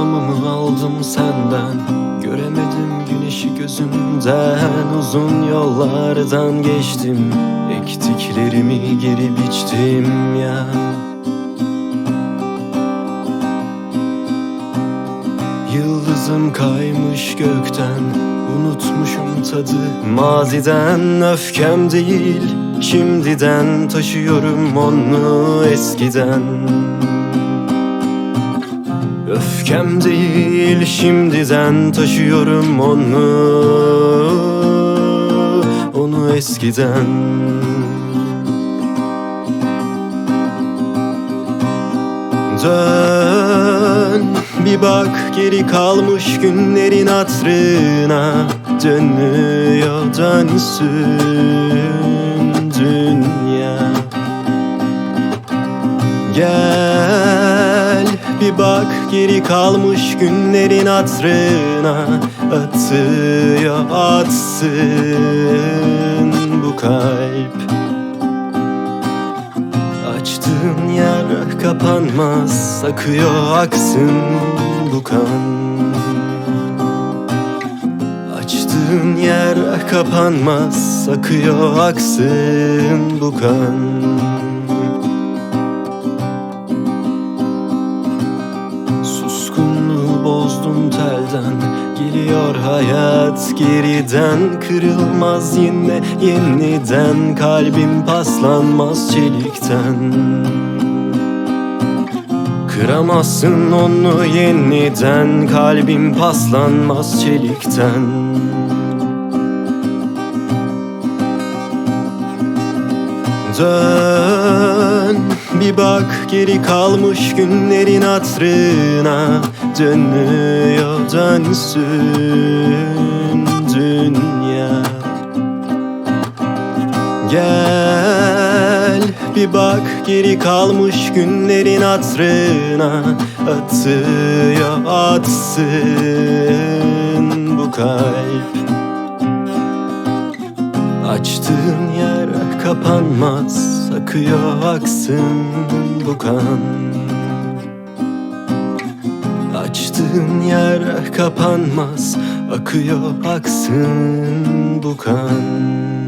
oldum senden. Göremedim güneşi gözümden. Uzun yollardan geçtim. Ektiklerimi geri biçtim ya. Yıldızım kaymış gökten. Unutmuşum tadı. Maziden Öfkem değil. Şimdiden Taşıyorum onu eskiden Öfkem değil şimdiden Taşıyorum onu. Onu eskiden. Dön bir bak geri kalmış günlerin hatrına. Dönüyor dönsün dünya. Gel bir bak geri kalmış günlerin hatrına. Atıyor atsın bu kalp. Açtığın yer kapanmaz Akıyor aksın bu kan. Açtığın yer kapanmaz Akıyor aksın bu kan Bozdum telden Geliyor hayat geriden Kırılmaz yine yeniden Kalbim paslanmaz çelikten. Kıramazsın onu yeniden Kalbim paslanmaz çelikten. Dön bir bak geri kalmış günlerin hatrına. Dönüyor dönsün dünya. Gel bir bak geri kalmış günlerin hatrına. Atıyor atsın bu kalp. Açtığın yer kapanmaz Akıyor aksın bu kan. Açtığın yer kapanmaz. Akıyor aksın bu kan